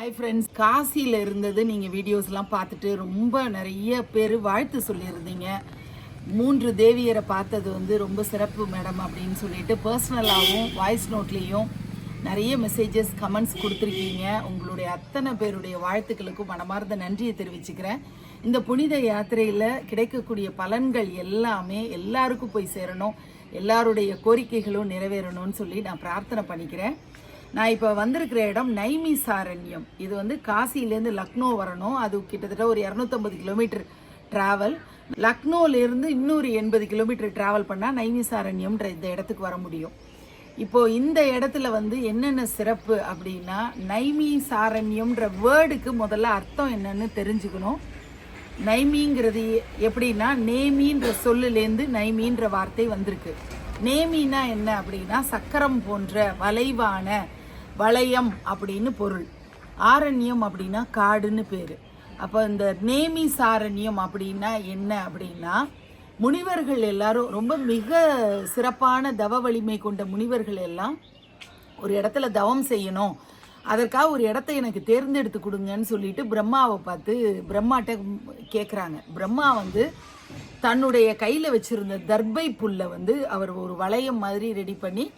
Hi friends காசியில் இருந்தது நீங்கள் வீடியோஸ்லாம் பார்த்துட்டு ரொம்ப நிறைய பேர் வாழ்த்து சொல்லியிருந்தீங்க. மூன்று தேவியரை பார்த்தது வந்து ரொம்ப சிறப்பு மேடம் அப்படின்னு சொல்லிட்டு பர்சனலாகவும் வாய்ஸ் நோட்லேயும் நிறைய மெசேஜஸ் கமெண்ட்ஸ் கொடுத்துருக்கீங்க. உங்களுடைய அத்தனை பேருடைய வாழ்த்துக்களுக்கும் மனமார்ந்த நன்றியை தெரிவிச்சுக்கிறேன். இந்த புனித யாத்திரையில் கிடைக்கக்கூடிய பலன்கள் எல்லாமே எல்லாருக்கும் போய் சேரணும். எல்லாருடைய கோரிக்கைகளும் நிறைவேறணும்னு சொல்லி நான் பிரார்த்தனை பண்ணிக்கிறேன். நான் இப்போ வந்திருக்கிற இடம் நைமி சாரண்யம் இது வந்து காசியிலேருந்து லக்னோ வரணும். அது கிட்டத்தட்ட ஒரு இரநூத்தம்பது கிலோமீட்டர் ட்ராவல் லக்னோலேருந்து இன்னொரு எண்பது கிலோமீட்டர் ட்ராவல் பண்ணால் நைமி சாரண்யம்ன்ற இந்த இடத்துக்கு வர முடியும். இப்போது இந்த இடத்துல வந்து என்னென்ன சிறப்பு அப்படின்னா நைமி சாரண்யம்ன்ற வேர்டுக்கு முதல்ல அர்த்தம் என்னன்னு தெரிஞ்சுக்கணும். நைமிங்கிறது எப்படின்னா நேமின்ற சொல்லுலேருந்து நைமின்ற வார்த்தை வந்திருக்கு. நேமினா என்ன அப்படின்னா சக்கரம் போன்ற வளைவான வளையம் அப்படின்னு பொருள். ஆரண்யம் அப்படின்னா காடுன்னு பேர். அப்போ இந்த நேமி சாரண்யம் அப்படின்னா என்ன அப்படின்னா முனிவர்கள் எல்லாரும் ரொம்ப மிக சிறப்பான தவ வலிமை கொண்ட முனிவர்கள் எல்லாம் ஒரு இடத்துல தவம் செய்யணும். அதற்காக ஒரு இடத்த எனக்கு தேர்ந்தெடுத்து கொடுங்கன்னு சொல்லிட்டு பிரம்மாவை பார்த்து பிரம்மாட்ட கேட்குறாங்க பிரம்மா வந்து தன்னுடைய கையில் வச்சுருந்த தர்பை புல்லை வந்து அவர் ஒரு வளையம் மாதிரி ரெடி பண்ணி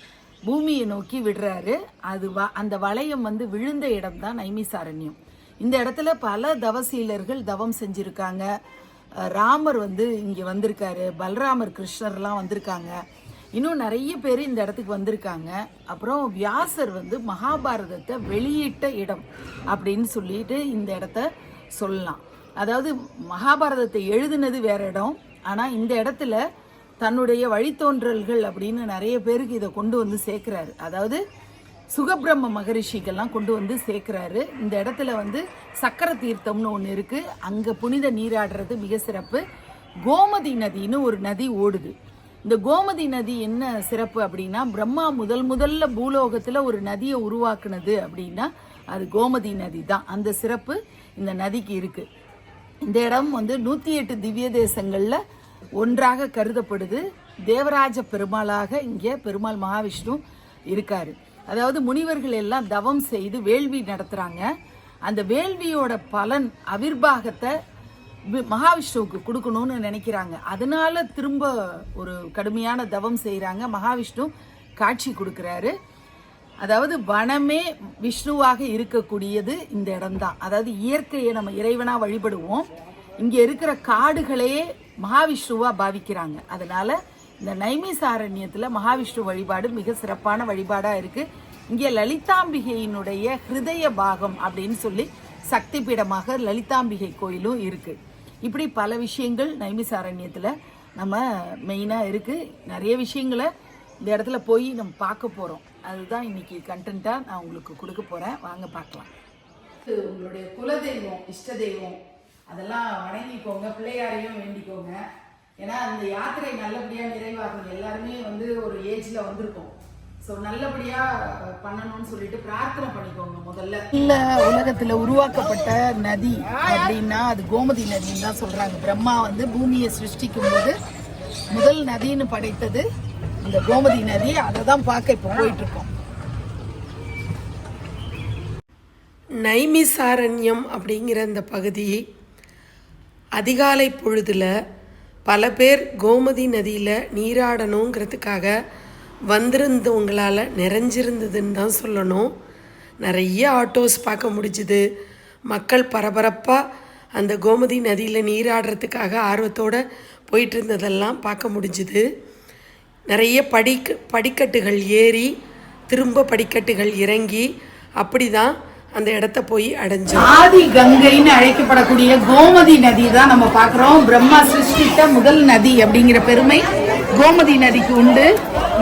பூமியை நோக்கி விடுறாரு. அது வ அந்த வளையம் வந்து விழுந்த இடம் தான் நைமிசாரண்யம். இந்த இடத்துல பல தவசீலர்கள் தவம் செஞ்சுருக்காங்க. ராமர் வந்து இங்கே வந்திருக்காரு. பலராமர் கிருஷ்ணர்லாம் வந்திருக்காங்க. இன்னும் நிறைய பேர் இந்த இடத்துக்கு வந்திருக்காங்க. அப்புறம் வியாசர் வந்து மகாபாரதத்தை வெளியிட்ட இடம் அப்படின்னு சொல்லிட்டு இந்த இடத்த சொல்லலாம். அதாவது மகாபாரதத்தை எழுதினது வேற இடம். ஆனால் இந்த இடத்துல தன்னுடைய வழித்தோன்றல்கள் அப்படின்னு நிறைய பேருக்கு இதை கொண்டு வந்து சேர்க்குறாரு. அதாவது சுகபிரம்ம மகரிஷிக்கெல்லாம் கொண்டு வந்து சேர்க்குறாரு. இந்த இடத்துல வந்து சக்கர தீர்த்தம்னு ஒன்று இருக்குது அங்கே புனித நீராடுறது மிக சிறப்பு. கோமதி நதின்னு ஒரு நதி ஓடுது. இந்த கோமதி நதி என்ன சிறப்பு அப்படின்னா பிரம்மா முதல் முதல்ல பூலோகத்தில் ஒரு நதியை உருவாக்குனது அப்படின்னா அது கோமதி நதி தான். அந்த சிறப்பு இந்த நதிக்கு இருக்குது இந்த இடம் வந்து நூற்றி எட்டு திவ்ய தேசங்களில் ஒன்றாக கருதப்படுது தேவராஜ பெருமாளாக இங்கே பெருமாள் மகாவிஷ்ணு இருக்காரு. அதாவது முனிவர்கள் எல்லாம் தவம் செய்து வேள்வி நடத்துகிறாங்க அந்த வேள்வியோட பலன் அவிர்வாகத்தை மகாவிஷ்ணுவுக்கு கொடுக்கணும்னு நினைக்கிறாங்க. அதனால திரும்ப ஒரு கடுமையான தவம் செய்கிறாங்க மகாவிஷ்ணு காட்சி கொடுக்குறாரு. அதாவது வனமே விஷ்ணுவாக இருக்கக்கூடியது இந்த இடம்தான். அதாவது இயற்கையை நம்ம இறைவனா வழிபடுவோம். இங்க இருக்கிற காடுகளையே மகாவிஷ்ணுவா பாவிக்கிறாங்க. அதனால இந்த நைமிசாரண்யத்துல மகாவிஷ்ணு வழிபாடு மிக சிறப்பான வழிபாடா இருக்கு. இங்கே லலிதாம்பிகையினுடைய ஹிருதய பாகம் அப்படின்னு சொல்லி சக்தி பீடமாக லலிதாம்பிகை கோயிலும் இருக்கு. இப்படி பல விஷயங்கள் நைமிசாரண்யத்துல நம்ம மெயினாக இருக்கு. நிறைய விஷயங்களை இந்த இடத்துல போய் நம்ம பார்க்க போகிறோம் அதுதான் இன்னைக்கு கண்டென்ட்டாக நான் உங்களுக்கு கொடுக்க போகிறேன் வாங்க பார்க்கலாம். உங்களுடைய குலதெய்வம் இஷ்ட தெய்வம். அதெல்லாம் வணங்கிக்கோங்க பிள்ளையாரையும் வேண்டிக்கோங்க. ஏன்னா அந்த யாத்திரை நல்லபடியாக நிறைவாகணும் எல்லாருமே வந்து ஒரு ஏஜில் வந்திருக்கோம். ஸோ நல்லபடியாக பண்ணணும்னு சொல்லிட்டு பிரார்த்தனை பண்ணிக்கோங்க முதல்ல. இல்ல உலகத்தில் உருவாக்கப்பட்ட நதி அப்படின்னா அது கோமதி நதின்னு தான் சொல்கிறாங்க பிரம்மா வந்து பூமியை சிருஷ்டிக்கும் போது முதல் நதின்னு படைத்தது இந்த கோமதி நதி. அதை தான் பார்க்க இப்போ போயிட்டு இருக்கோம் நைமிசாரண்யம் அப்படிங்கிற இந்த பகுதி அதிகாலை பொழுதில் பல பேர் கோமதி நதியில் நீராடணுங்கிறதுக்காக வந்திருந்தவங்களால் நிறைஞ்சிருந்ததுன்னு தான் சொல்லணும். நிறைய ஆட்டோஸ் பார்க்க முடிஞ்சுது. மக்கள் பரபரப்பாக அந்த கோமதி நதியில் நீராடுறதுக்காக ஆர்வத்தோடு போயிட்டு இருந்ததெல்லாம் பார்க்க முடிஞ்சுது. நிறைய படிக்க படிக்கட்டுகள் ஏறி திரும்ப படிக்கட்டுகள் இறங்கி அப்படி தான் அந்த இடத்த போய் அடைஞ்சோம். ஆதி கங்கைன்னு அழைக்கப்படக்கூடிய கோமதி நதி தான் நம்ம பார்க்குறோம். பிரம்மா சிருஷ்டித்த முதல் நதி அப்படிங்கிற பெருமை கோமதி நதிக்கு உண்டு.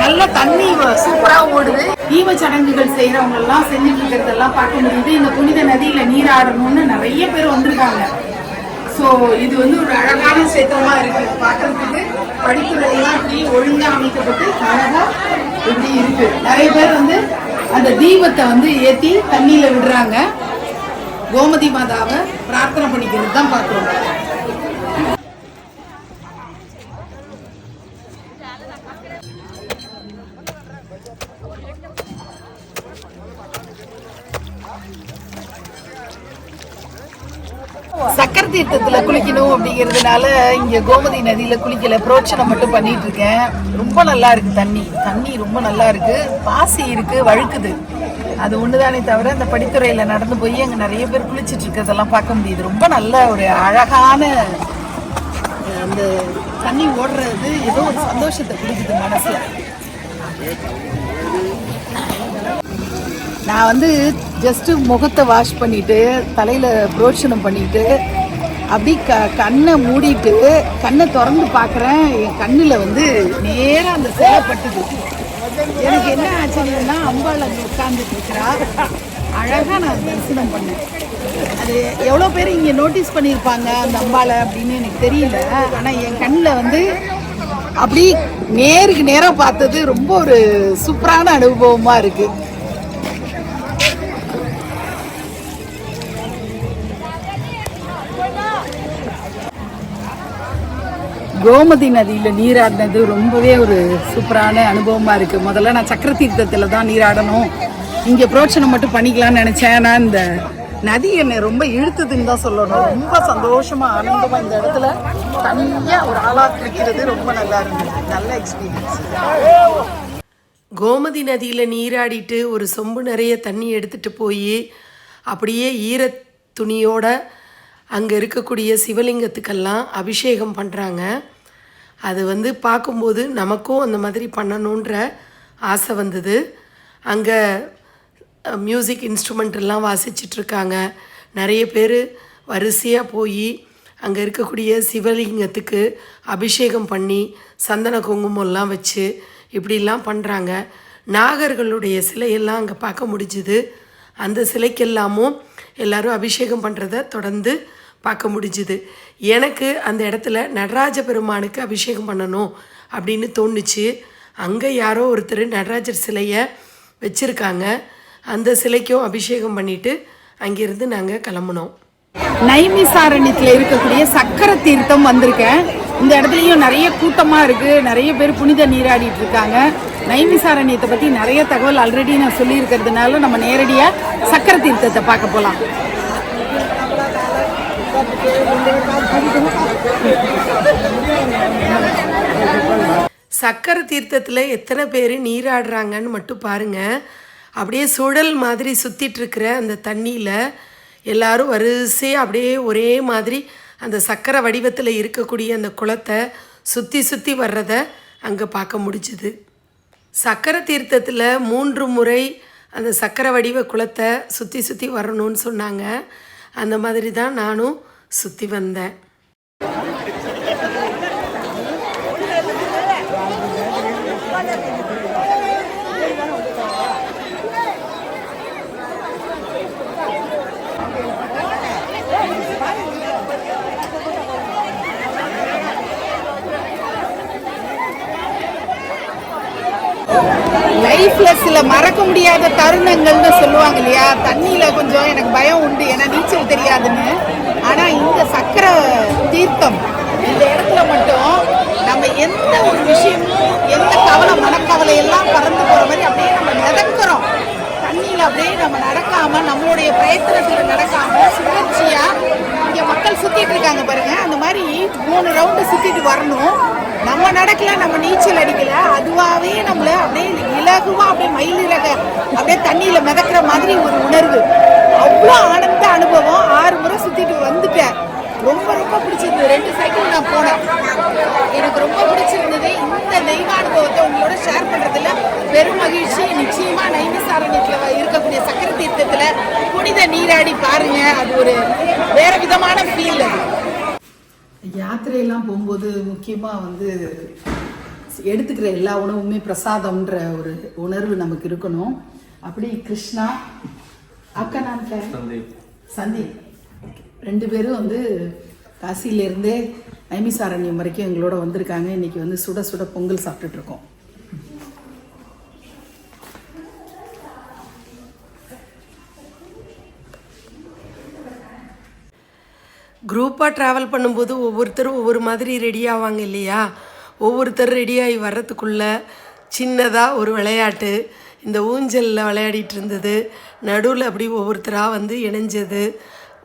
நல்ல தண்ணி சூப்பரா ஓடுது. தீப சடங்குகள் செய்யறவங்க எல்லாம் செஞ்சுட்டு இருக்கிறதெல்லாம் பார்க்க முடியுது. இந்த புனித நதியில நீராடணும்னு நிறைய பேர் வந்திருக்காங்க. ஸோ இது வந்து ஒரு அழகான சேத்திரமா இருக்கு. பார்க்கறதுக்கு படிப்புகள் எல்லாம் ஒழுங்காக அமைக்கப்பட்டு அழகா இப்படி இருக்கு. நிறைய பேர் வந்து அந்த தீபத்தை வந்து ஏற்றி தண்ணியில் விடுறாங்க. கோமதி மாதாவை பிரார்த்தனை பண்ணிக்கிறது தான் பார்க்குறோம் சக்கர தீர்த்தத்துல குளிக்கணும் அப்படிங்கிறதுனால இங்க கோமதி நதியில குளிக்கல. புரோட்சனை மட்டும் பண்ணிட்டு இருக்கேன் ரொம்ப நல்லா இருக்கு தண்ணி. தண்ணி ரொம்ப நல்லா இருக்கு. பாசி இருக்கு வழுக்குது. அது ஒண்ணுதானே தவிர அந்த படித்துறையில நடந்து போய் அங்க நிறைய பேர் குளிச்சிட்டு இருக்கிறதெல்லாம் பார்க்க முடியுது. ரொம்ப நல்ல ஒரு அழகான அந்த தண்ணி ஓடுறது ஏதோ ஒரு சந்தோஷத்தை குடிக்குது மனசுல. நான் வந்து ஜஸ்ட்டு முகத்தை வாஷ் பண்ணிட்டு தலையில் புரோட்சனம் பண்ணிட்டு அப்படி க கண்ணை மூடிட்டு கண்ணை திறந்து பார்க்குறேன். என் கண்ணில் வந்து நேராக அந்த சேவைப்பட்டுது எனக்கு என்ன ஆச்சரியம்னா அம்பாள் அங்கே உட்காந்துட்டு இருக்கிறா. அழகாக நான் தரிசனம் பண்ணேன். அது எவ்வளோ பேர் இங்கே நோட்டீஸ் பண்ணியிருப்பாங்க அந்த அம்பாளை அப்படின்னு எனக்கு தெரியல. ஆனால் என் கண்ணில் வந்து அப்படி நேருக்கு நேராக பார்த்தது ரொம்ப ஒரு சூப்பரான அனுபவமாக இருக்குது கோமதி நதியில் நீராடினது ரொம்பவே ஒரு சூப்பரான அனுபவமாக இருக்குது முதல்ல நான் சக்கர தீர்த்தத்தில் தான் நீராடணும். இங்கே புரோட்சனம் மட்டும் பண்ணிக்கலாம்னு நினச்சேன். ஆனால் இந்த நதி என்னை ரொம்ப இழுத்துதுன்னு தான் சொல்லணும். ரொம்ப சந்தோஷமாக ஆனந்தமாக இந்த இடத்துல தனியாக ஒரு ஆளாக குளிக்கிறது ரொம்ப நல்லா இருந்தது. நல்ல எக்ஸ்பீரியன்ஸ் கோமதி நதியில் நீராடிட்டு ஒரு சொம்பு நிறைய தண்ணி எடுத்துகிட்டு போய் அப்படியே ஈர துணியோட அங்கே இருக்கக்கூடிய சிவலிங்கத்துக்கெல்லாம் அபிஷேகம் பண்ணுறாங்க அது வந்து பார்க்கும்போது நமக்கும் அந்த மாதிரி பண்ணணுன்ற ஆசை வந்தது. அங்கே மியூசிக் இன்ஸ்ட்ருமெண்ட்லாம் வாசிச்சிட்ருக்காங்க வாசிச்சிட்டு இருக்காங்க நிறைய பேர் வரிசையாக போய் அங்கே இருக்கக்கூடிய சிவலிங்கத்துக்கு அபிஷேகம் பண்ணி சந்தன குங்குமம்லாம் வச்சு இப்படிலாம் பண்ணுறாங்க நாகர்களுடைய சிலையெல்லாம் அங்கே பார்க்க முடிஞ்சுது. அந்த சிலைக்கெல்லாமும் எல்லாரும் அபிஷேகம் பண்ணுறத தொடர்ந்து பார்க்க முடிஞ்சுது. எனக்கு அந்த இடத்துல நடராஜ பெருமானுக்கு அபிஷேகம் பண்ணணும் அப்படின்னு தோணுச்சு. அங்கே யாரோ ஒருத்தர் நடராஜர் சிலையை வச்சுருக்காங்க. அந்த சிலைக்கும் அபிஷேகம் பண்ணிவிட்டு அங்கேருந்து நாங்கள் கிளம்புனோம். நைமிசாரண்யத்தில் இருக்கக்கூடிய சக்கர தீர்த்தம் வந்திருக்கேன் இந்த இடத்துலையும் நிறைய கூட்டமாக இருக்குது நிறைய பேர் புனித நீராடிட்டு இருக்காங்க. நைமிசாரண்யத்தை பற்றி நிறைய தகவல் ஆல்ரெடி நான் சொல்லியிருக்கிறதுனால நம்ம நேரடியாக சக்கர தீர்த்தத்தை பார்க்க போகலாம் சக்கர தீர்த்தத்தில் எத்தனை பேர் நீராடுறாங்கன்னு மட்டும் பாருங்கள் அப்படியே சுழல் மாதிரி சுற்றிட்டுருக்கிற அந்த தண்ணியில் எல்லாரும் வரிசையாக அப்படியே ஒரே மாதிரி அந்த சக்கரை வடிவத்தில் இருக்கக்கூடிய அந்த குளத்தை சுற்றி சுற்றி வர்றத அங்கே பார்க்க முடிஞ்சுது. சக்கர தீர்த்தத்தில் மூன்று முறை அந்த சக்கரை வடிவ குளத்தை சுற்றி சுற்றி வரணும்னு சொன்னாங்க. அந்த மாதிரி தான் நானும் சுற்றி வந்தேன். லைஃப்ல சில மறக்க முடியாத தருணங்கள்னு சொல்லுவாங்க இல்லையா? தண்ணியில கொஞ்சம் எனக்கு பயம் உண்டு. ஏன்னா நீச்சல் தெரியாதுன்னு. ஆனா இந்த சக்கர தீர்த்தம் இந்த இடத்துல மட்டும் நம்ம எந்த ஒரு விஷயமும் எந்த கவலை மனக்கவலை எல்லாம் பறந்து போற மாதிரி அப்படியே நம்ம மிதக்கிறோம். தண்ணியில அப்படியே நம்ம நடக்காம நம்மளுடைய பிரயத்தனத்துல நடக்காம சுழற்சியா இங்க மக்கள் சுத்திட்டு இருக்காங்க பாருங்க. அந்த மாதிரி மூணு ரவுண்டு சுத்திட்டு வரணும். நம்ம நடக்கல நம்ம நீச்சல் அடிக்கல. அதுவாகவே நம்ம இலகுவா அப்படியே மயில் இறக அப்படியே தண்ணியில மிதக்கிற மாதிரி ஒரு உணர்வு. அவ்வளோ ஆனந்த அனுபவம். ஆறு முறை சுத்திட்டு வந்துட்டேன். ரொம்ப ரொம்ப பிடிச்சிருந்தது. ரெண்டு சைக்கிள் நான் போனேன். எனக்கு ரொம்ப பிடிச்சிருந்தது. இந்த தெய்வானுபவத்தை உங்களோட ஷேர் பண்றதுல பெரும் மகிழ்ச்சி. நிச்சயமா நைமிசாரண்யத்துல இருக்கக்கூடிய சக்கர தீர்த்தத்துல புனித நீராடி பாருங்க. அது ஒரு வேற விதமான ஃபீல் அது. யாத்திரையெல்லாம் போகும்போது முக்கியமாக வந்து எடுத்துக்கிற எல்லா உணவுமே பிரசாதம்ன்ற ஒரு உணர்வு நமக்கு இருக்கணும். அப்படி கிருஷ்ணா அக்கா நான் சந்தீப். ரெண்டு பேரும் வந்து காசியிலேருந்தே நைமிசாரண்யம் வரைக்கும் எங்களோட வந்திருக்காங்க. இன்னைக்கு வந்து சுட சுட பொங்கல் சாப்பிட்டுட்டு இருக்கோம். குரூப்பாக ட்ராவல் பண்ணும்போது ஒவ்வொருத்தரும் ஒவ்வொரு மாதிரி ரெடி ஆவாங்க இல்லையா? ஒவ்வொருத்தர் ரெடியாகி வர்றதுக்குள்ள சின்னதாக ஒரு விளையாட்டு. இந்த ஊஞ்சலில் விளையாடிட்டு இருந்தது. நடுவில் அப்படி ஒவ்வொருத்தராக வந்து இணைஞ்சது.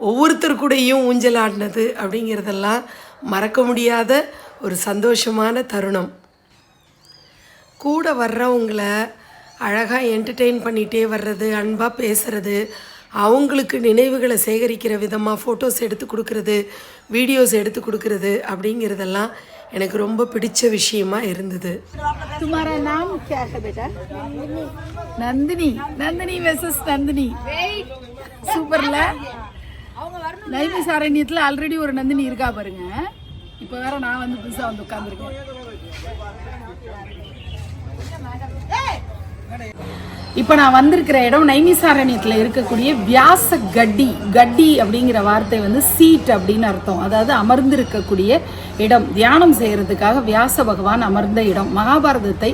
ஒவ்வொருத்தர் கூடயும் ஊஞ்சல் ஆடினது அப்படிங்கிறதெல்லாம் மறக்க முடியாத ஒரு சந்தோஷமான தருணம். கூட வர்றவங்கள அழகாக என்டர்டெயின் பண்ணிகிட்டே வர்றது அன்பாக பேசுகிறது அவங்களுக்கு நினைவுகளை சேகரிக்கிற விதமாக ஃபோட்டோஸ் எடுத்து கொடுக்கறது வீடியோஸ் எடுத்து கொடுக்கறது அப்படிங்கிறதெல்லாம் எனக்கு ரொம்ப பிடிச்ச விஷயமா இருந்தது तुम्हारा नाम क्या है बेटा நந்தினி நந்தினி வெர்சஸ் நந்தினி சூப்பர்ல நைமி சாரண்யத்துல ஆல்ரெடி ஒரு நந்தினி இருக்கா பாருங்க இப்ப வேற நான் வந்து புதுசா வந்து உட்காந்துருக்கேன் இப்போ நான் வந்திருக்கிற இடம் நைமிசாரண்யத்தில் இருக்கக்கூடிய வியாச கட்டி கட்டி அப்படிங்கிற வார்த்தை வந்து சீட் அப்படின்னு அர்த்தம். அதாவது அமர்ந்திருக்கக்கூடிய இடம். தியானம் செய்கிறதுக்காக வியாச பகவான் அமர்ந்த இடம். மகாபாரதத்தை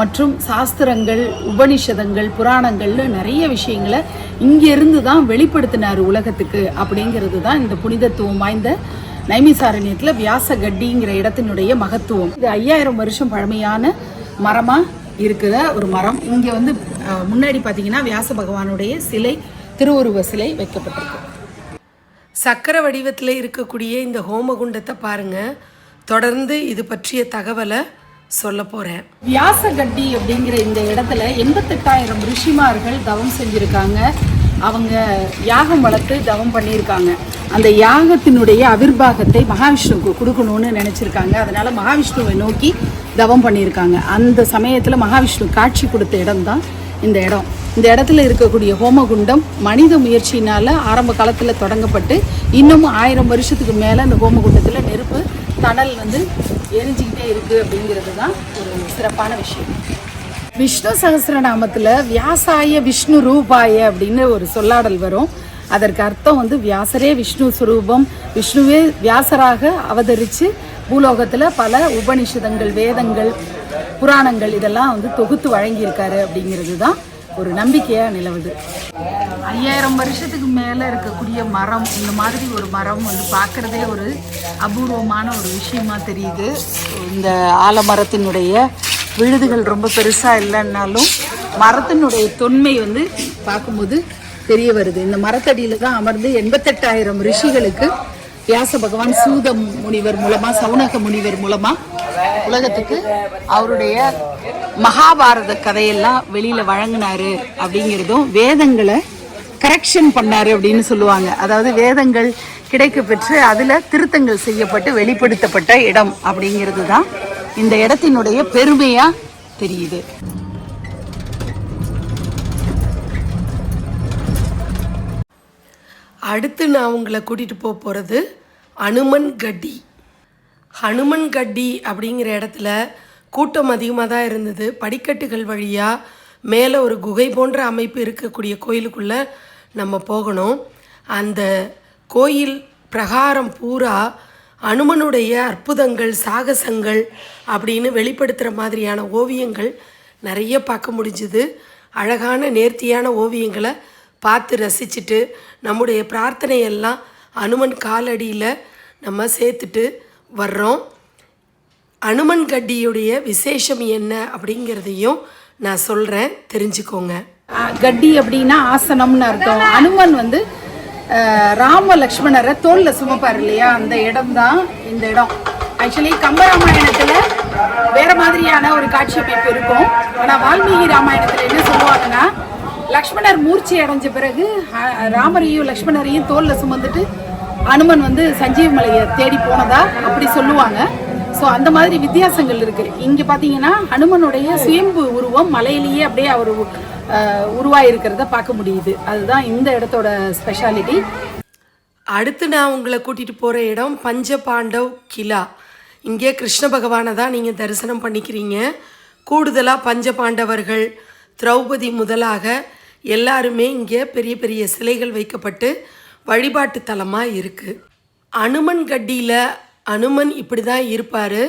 மற்றும் சாஸ்திரங்கள் உபனிஷதங்கள் புராணங்கள்னு நிறைய விஷயங்களை இங்கிருந்து தான் வெளிப்படுத்தினார் உலகத்துக்கு அப்படிங்கிறது தான் இந்த புனிதத்துவம் வாய்ந்த நைமிசாரண்யத்தில் வியாச கட்டிங்கிற இடத்தினுடைய மகத்துவம். இது ஐயாயிரம் வருஷம் பழமையான மரமாக இருக்கிற ஒரு மரம். இங்கே வந்து முன்னாடி பார்த்தீங்கன்னா வியாச பகவானுடைய சிலை திருவுருவ சிலை வைக்கப்பட்டிருக்கு. சக்கர வடிவத்தில் இருக்கக்கூடிய இந்த ஹோமகுண்டத்தை பாருங்கள் தொடர்ந்து இது பற்றிய தகவலை சொல்ல போகிறேன் வியாசகட்டி அப்படிங்கிற இந்த இடத்துல எண்பத்தெட்டாயிரம் ரிஷிமார்கள் தவம் செஞ்சுருக்காங்க. அவங்க யாகம் வளர்த்து தவம் பண்ணியிருக்காங்க அந்த யாகத்தினுடைய அவிர்வாகத்தை மகாவிஷ்ணுவுக்கு கொடுக்கணும்னு நினச்சிருக்காங்க. அதனால் மகாவிஷ்ணுவை நோக்கி தவம் பண்ணியிருக்காங்க. அந்த சமயத்தில் மகாவிஷ்ணு காட்சி கொடுத்த இடம் தான் இந்த இடம். இந்த இடத்துல இருக்கக்கூடிய ஹோமகுண்டம் மனித முயற்சியினால் ஆரம்ப காலத்தில் தொடங்கப்பட்டு இன்னமும் ஆயிரம் வருஷத்துக்கு மேலே அந்த ஹோமகுண்டத்தில் நெருப்பு தணல் வந்து எரிஞ்சுக்கிட்டே இருக்குது அப்படிங்கிறது தான் ஒரு சிறப்பான விஷயம். விஷ்ணு சகசிரநாமத்தில் வியாசாய விஷ்ணு ரூபாய அப்படின்னு ஒரு சொல்லாடல் வரும். அதற்கு அர்த்தம் வந்து வியாசரே விஷ்ணு சுரூபம். விஷ்ணுவே வியாசராக அவதரித்து பூலோகத்தில் பல உபனிஷதங்கள் வேதங்கள் புராணங்கள் இதெல்லாம் வந்து தொகுத்து வழங்கியிருக்காரு அப்படிங்கிறது தான் ஒரு நம்பிக்கையாக நிலவுது. ஐயாயிரம் வருஷத்துக்கு மேலே இருக்கக்கூடிய மரம் இந்த மாதிரி ஒரு மரம் வந்து பார்க்கறதே ஒரு அபூர்வமான ஒரு விஷயமா தெரியுது. இந்த ஆலமரத்தினுடைய விழுதுகள் ரொம்ப பெருசாக இல்லைன்னாலும் மரத்தினுடைய தொன்மை வந்து பார்க்கும்போது தெரிய வருது. இந்த மரத்தடியில தான் அமர்ந்து எண்பத்தெட்டாயிரம் ரிஷிகளுக்கு வியாச பகவான் சூத முனிவர் மூலமா சவுனக முனிவர் மூலமா உலகத்துக்கு அவருடைய மகாபாரத கதையெல்லாம் வெளியில வழங்கினாரு அப்படிங்கிறதும் வேதங்களை கரெக்ஷன் பண்ணாரு அப்படின்னு சொல்லுவாங்க. அதாவது வேதங்கள் கிடைக்க பெற்று அதுல திருத்தங்கள் செய்யப்பட்டு வெளிப்படுத்தப்பட்ட இடம் அப்படிங்கிறது தான் இந்த இடத்தினுடைய பெருமையா தெரியுது. அடுத்து நான் உங்களை கூட்டிகிட்டு போக போகிறது அனுமன் கட்டி. ஹனுமன் கட்டி அப்படிங்கிற இடத்துல கூட்டம் அதிகமாக தான் இருந்தது. படிக்கட்டுகள் வழியாக மேலே ஒரு குகை போன்ற அமைப்பு இருக்கக்கூடிய கோயிலுக்குள்ளே நம்ம போகணும். அந்த கோயில் பிரகாரம் பூரா அனுமனுடைய அற்புதங்கள் சாகசங்கள் அப்படின்னு வெளிப்படுத்துகிற மாதிரியான ஓவியங்கள் நிறைய பார்க்க முடிஞ்சுது. அழகான நேர்த்தியான ஓவியங்களை பார்த்து ரசிச்சுட்டு நம்முடைய பிரார்த்தனையெல்லாம் அனுமன் காலடியில் நம்ம சேர்த்துட்டு வர்றோம். அனுமன் கட்டியுடைய விசேஷம் என்ன அப்படிங்கிறதையும் நான் சொல்கிறேன் தெரிஞ்சுக்கோங்க. கட்டி அப்படின்னா ஆசனம்னு அர்த்தம். அனுமன் வந்து ராம லக்ஷ்மணரை தோல்ல சுமப்பார் இல்லையா? அந்த இடம் தான் இந்த இடம். ஆக்சுவலி கம்பராமாயணத்தில் வேற மாதிரியான ஒரு காட்சி அமைப்பு இருக்கும். ஆனால் வால்மீகி ராமாயணத்தில் என்ன சொல்லுவாங்கன்னா லக்ஷ்மணர் மூர்ச்சி அடைஞ்ச பிறகு ராமரையும் லக்ஷ்மணரையும் தோல்ல சுமந்துட்டு அனுமன் வந்து சஞ்சீவ மலையை தேடி போனதா அப்படி சொல்லுவாங்க. ஸோ அந்த மாதிரி வித்தியாசங்கள் இருக்கு. இங்க பாத்தீங்கன்னா ஹனுமனுடைய சுயம்பு உருவம் மலையிலேயே அப்படியே அவர் உருவாயிருக்கிறத பார்க்க முடியுது. அதுதான் இந்த இடத்தோட ஸ்பெஷாலிட்டி அடுத்து நான் உங்களை கூட்டிகிட்டு போகிற இடம் பஞ்ச பாண்டவ் கிலா இங்கே கிருஷ்ண பகவானை தான் நீங்கள் தரிசனம் பண்ணிக்கிறீங்க. கூடுதலாக பஞ்ச பாண்டவர்கள் திரௌபதி முதலாக எல்லாருமே இங்கே பெரிய பெரிய சிலைகள் வைக்கப்பட்டு வழிபாட்டு தலமாக இருக்குது அனுமன் கட்டியில் அனுமன் இப்படி தான் இருப்பார்.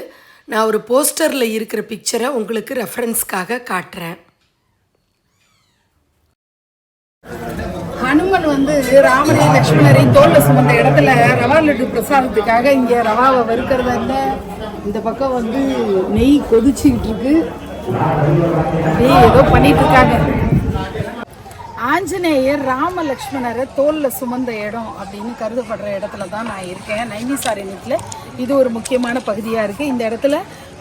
நான் ஒரு போஸ்டரில் இருக்கிற பிக்சரை உங்களுக்கு ரெஃபரன்ஸ்க்காக காட்டுறேன். ஹனுமன் வந்து ராமரை லக்ஷ்மணரை தோல்ல சுமந்த இடத்துல ரவா லட்டு பிரசாதத்துக்காக இங்கே ரவாவை வறுக்கிறதா இந்த பக்கம் வந்து நெய் கொதிச்சுக்கிட்டு இருக்கு. ஏதோ பண்ணிட்டு இருக்காங்க. ஆஞ்சநேயர் ராம லக்ஷ்மணரை சுமந்த இடம் அப்படின்னு கருதப்படுற இடத்துல தான் நான் இருக்கேன். நைமிசாரண்யத்தில் இது ஒரு முக்கியமான பகுதியாக இருக்குது இந்த இடத்துல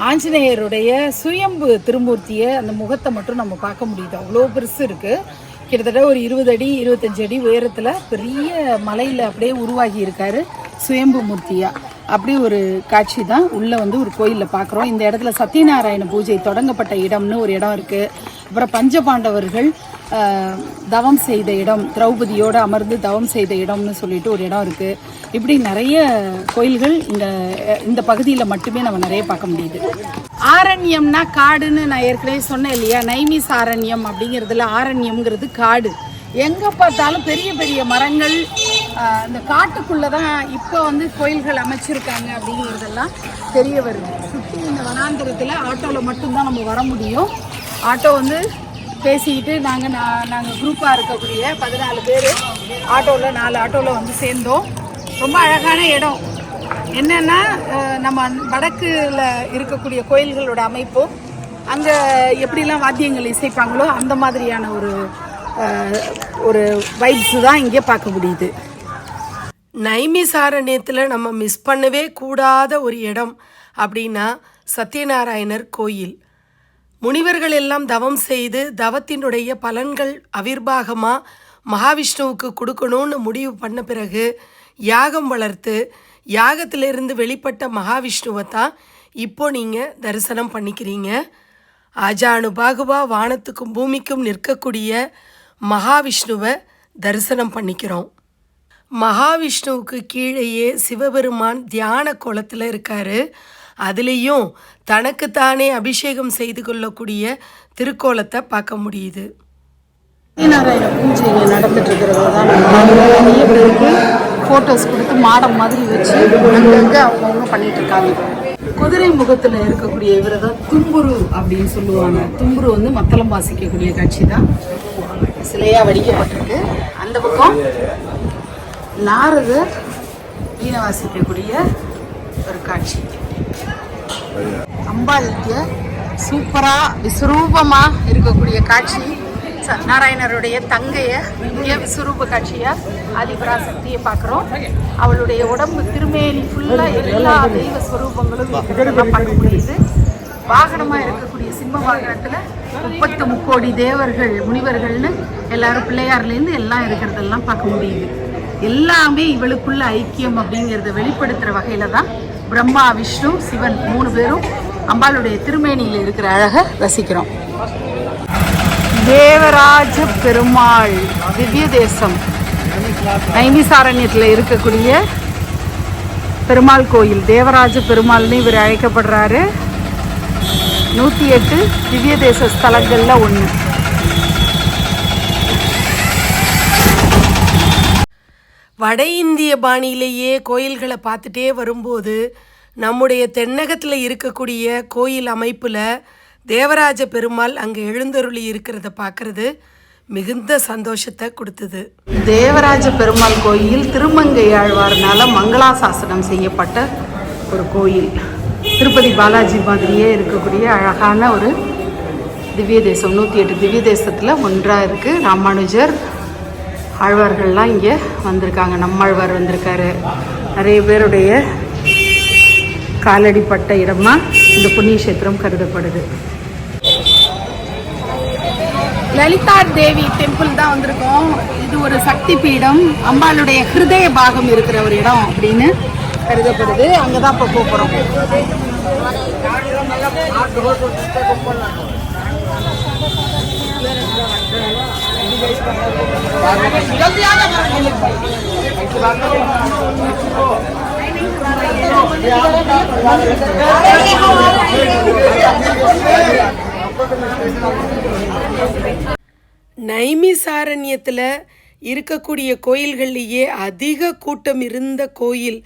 ஆஞ்சநேயருடைய சுயம்பு திருமூர்த்தியை அந்த முகத்தை மட்டும் நம்ம பார்க்க முடியுது. அவ்வளோ பெருசு இருக்குது கிட்டத்தட்ட ஒரு இருபது அடி இருபத்தஞ்சு அடி உயரத்தில் பெரிய மலையில் அப்படியே உருவாகி இருக்காரு சுயம்பு மூர்த்தியாக அப்படி ஒரு காட்சி தான் உள்ளே வந்து ஒரு கோயிலில் பார்க்குறோம் இந்த இடத்துல சத்யநாராயண பூஜை தொடங்கப்பட்ட இடம்னு ஒரு இடம் இருக்குது அப்புறம் பஞ்சபாண்டவர்கள் தவம் செய்த இடம் திரௌபதியோடு அமர்ந்து தவம் செய்த இடம்னு சொல்லிட்டு ஒரு இடம் இருக்குது இப்படி நிறைய கோயில்கள் இந்த இந்த பகுதியில் மட்டுமே நம்ம நிறைய பார்க்க முடியுது. ஆரண்யம்னா காடுன்னு நான் ஏற்கனவே சொன்னேன் இல்லையா? நைமிஸ் ஆரண்யம் அப்படிங்கிறதுல ஆரண்யம்ங்கிறது காடு. எங்கே பார்த்தாலும் பெரிய பெரிய மரங்கள் இந்த காட்டுக்குள்ளே தான் இப்போ வந்து கோயில்கள் அமைச்சிருக்காங்க அப்படிங்கிறதெல்லாம் தெரிய வருது. சுற்றி இந்த வனாந்திரத்தில் ஆட்டோவில் மட்டும்தான் நம்ம வர முடியும். ஆட்டோ வந்து பேசிக்கிட்டு நாங்கள் நான் நாங்கள் குரூப்பாக இருக்கக்கூடிய பதினாலு பேர் ஆட்டோவில் நாலு ஆட்டோவில் வந்து சேர்ந்தோம். ரொம்ப அழகான இடம். என்னென்னா நம்ம வடக்குல இருக்கக்கூடிய கோயில்களோட அமைப்பும் அங்கே எப்படிலாம் வாத்தியங்கள் இசைப்பாங்களோ அந்த மாதிரியான ஒரு ஒரு வைப்ஸ் தான் இங்கே பார்க்க முடியுது. நைமிசாரண்யத்தில் நம்ம மிஸ் பண்ணவே கூடாத ஒரு இடம் அப்படின்னா சத்யநாராயணர் கோயில். முனிவர்கள் எல்லாம் தவம் செய்து தவத்தினுடைய பலன்கள் அவிர்வாகமாக மகாவிஷ்ணுவுக்கு கொடுக்கணும்னு முடிவு பண்ண பிறகு யாகம் வளர்த்து யாகத்திலிருந்து வெளிப்பட்ட மகாவிஷ்ணுவை தான் இப்போ நீங்கள் தரிசனம் பண்ணிக்கிறீங்க. அஜானு பாகுவா வானத்துக்கும் பூமிக்கும் நிற்கக்கூடிய மகாவிஷ்ணுவை தரிசனம் பண்ணிக்கிறோம். மகாவிஷ்ணுவுக்கு கீழேயே சிவபெருமான் தியான குளத்தில் இருக்காரு. அதுலேயும் தனக்குத்தானே அபிஷேகம் செய்து கொள்ளக்கூடிய திருக்கோலத்தை பார்க்க முடியுது. சத்யநாராயண பூஜை நடந்துட்டு இருக்கிறத தான் நிறைய பேருக்கு ஃபோட்டோஸ் கொடுத்து மாடம் மாதிரி வச்சு அங்கங்கே அவங்கவுங்க பண்ணிட்டு இருக்காங்க குதிரை முகத்தில் இருக்கக்கூடிய இவரை தான் தும்புரு அப்படின்னு சொல்லுவாங்க. தும்புரு வந்து மத்தளம் வாசிக்கக்கூடிய காட்சி தான். சிலையாக வடிக்கப்பட்டிருக்கு. அந்த பக்கம் நாரதர் வீணை வாசிக்கக்கூடிய அம்பாள் இங்க சூப்பரா விஸ்வரூபமா இருக்கக்கூடிய காட்சி. ச- நாராயணருடைய தங்கைய இங்க விஸ்வரூப காட்சியா ஆதிபராசக்தியை பார்க்குறோம். அவளுடைய உடம்பு திருமேனி ஃபுல்லா எல்லா தெய்வ ஸ்வரூபங்களும் பார்க்க முடியுது. வாகனமா இருக்கக்கூடிய சிம்ம வாகனத்துல முப்பத்து முக்கோடி தேவர்கள் முனிவர்கள்னு எல்லாரும் பிள்ளையார்லேருந்து எல்லாம் இருக்கிறதெல்லாம் பார்க்க முடியுது. எல்லாமே இவளுக்குள்ள ஐக்கியம் அப்படிங்கிறத வெளிப்படுத்துற வகையில தான் பிரம்மா விஷ்ணு சிவன் மூணு பேரும் அம்பாளுடைய திருமேனியில் இருக்கிற அழகை ரசிக்கிறோம். தேவராஜ பெருமாள் திவ்ய தேசம். நைமிசாரண்யத்தில் இருக்கக்கூடிய பெருமாள் கோயில் தேவராஜ பெருமாள்னு இவர் அழைக்கப்படுறாரு. நூற்றி எட்டு திவ்ய தேச ஸ்தலங்களில் ஒன்று வட இந்திய பாணியிலேயே கோயில்களை பார்த்துட்டே வரும்போது நம்முடைய தென்னகத்தில் இருக்கக்கூடிய கோயில் அமைப்பில் தேவராஜ பெருமாள் அங்கே எழுந்தருளி இருக்கிறத பார்க்கறது மிகுந்த சந்தோஷத்தை கொடுத்தது. தேவராஜ பெருமாள் கோயில் திருமங்கை ஆழ்வார்னால மங்களாசாசனம் செய்யப்பட்ட ஒரு கோயில். திருப்பதி பாலாஜி மாதிரியே இருக்கக்கூடிய அழகான ஒரு திவ்ய தேசம் நூற்றி எட்டு திவ்ய தேசத்தில் ஒன்றாக இருக்குது ராமானுஜர் ஆழ்வார்கள்லாம் இங்கே வந்திருக்காங்க. நம்மாழ்வார் வந்திருக்காரு. நிறைய பேருடைய காலடிப்பட்ட இடமா இந்த புண்ணிய கஷேத்திரம் கருதப்படுது. லலிதா தேவி டெம்பிள் தான் வந்திருக்கோம். இது ஒரு சக்தி பீடம். அம்பாளுடைய ஹிருதய பாகம் இருக்கிற ஒரு இடம் அப்படின்னு கருதப்படுது. அங்கே தான் இப்போ போகிறோம் நைமிசாரண்யத்தில் இருக்கக்கூடிய கோயில்கள்லேயே அதிக கூட்டம் இருந்த கோயில்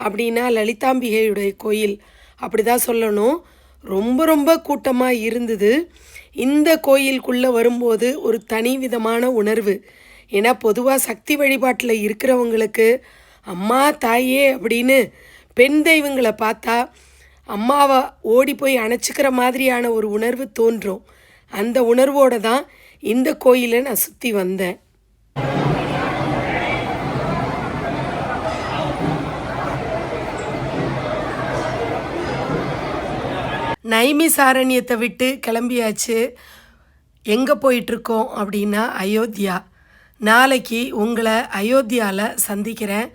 அப்படின்னா லலிதாம்பிகையுடைய கோயில். அப்படி தான் சொல்லணும். ரொம்ப ரொம்ப கூட்டமாக இருந்தது. இந்த கோயிலுக்குள்ளே வரும்போது ஒரு தனி விதமான உணர்வு. ஏன்னா பொதுவாக சக்தி வழிபாட்டில் இருக்கிறவங்களுக்கு அம்மா தாயே அப்படின்னு பெண் தெய்வங்களை பார்த்தா அம்மாவை ஓடி போய் அணைச்சிக்கிற மாதிரியான ஒரு உணர்வு தோன்றும். அந்த உணர்வோடு தான் இந்த கோயிலை நான் சுற்றி வந்தேன். நைமி சாரண்யத்தை விட்டு கிளம்பியாச்சு. எங்கே போயிட்டுருக்கோம் அப்படின்னா அயோத்தியா. நாளைக்கு உங்களை அயோத்தியாவில் சந்திக்கிறேன்.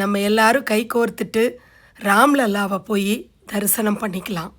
நம்ம எல்லாரும் கை கோர்த்துட்டு ராம்லல்லாவை போய் தரிசனம் பண்ணிக்கலாம்.